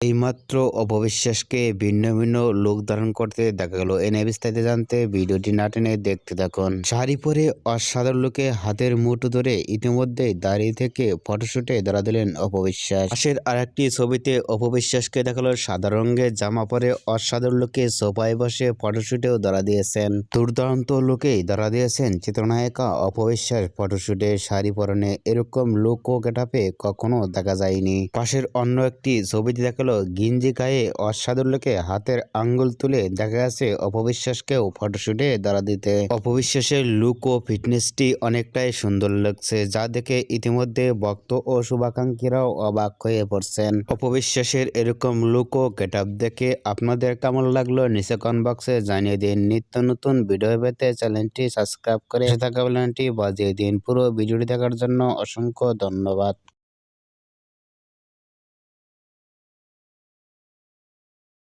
এইমাত্র অপবিশ্বাসকে ভিন্ন ভিন্ন লোক ধারণ করতে দেখা গেল। এনে বিস্তারিত জানতে ভিডিওটি না টেনে দেখতে থাকুন। শাড়ি পরে অসাধারণ লোকে হাতের মুঠো ধরে ইতিমধ্যে দাঁড়িয়ে থেকে ফটোশুটে ধরা দিলেন অপবিশ্বাস। পাশের আর একটি ছবিতে অপবিশ্বাসকে দেখাল সাদা রঙের জামা পরে অসাধারণ লোকে সোফায় বসে ফটোশুটেও ধরা দিয়েছেন। দুর্দান্ত লোকেই ধরা দিয়েছেন চিত্রনায়িকা অপবিশ্বাস ফটোশুটে শাড়ি পরনে। এরকম লোক ও গেটাপে কখনো দেখা যায়নি। পাশের অন্য একটি ছবিতে দেখাল গিঞ্জি গায়ে অসাধারণ লোকে হাতের আঙ্গুল তুলে দেখা গেছে অপবিশ্বাসকেও ফটোশুটে দাঁড়া দিতে। অপবিশ্বাসের লুক ও ফিটনেসটি অনেকটাই সুন্দর লাগছে, যা দেখে ইতিমধ্যে ভক্ত ও শুভাকাঙ্ক্ষীরাও অবাক হয়ে পড়ছেন। অপবিশ্বাসের এরকম লুক ও গেট দেখে আপনাদের কেমন লাগল নিচে কমেন্ট বক্সে জানিয়ে দিন। নিত্য নতুন ভিডিও পেতে চ্যানেলটি সাবস্ক্রাইব করে থাকা বাজিয়ে দিন। পুরো ভিডিওটি দেখার জন্য অসংখ্য ধন্যবাদ।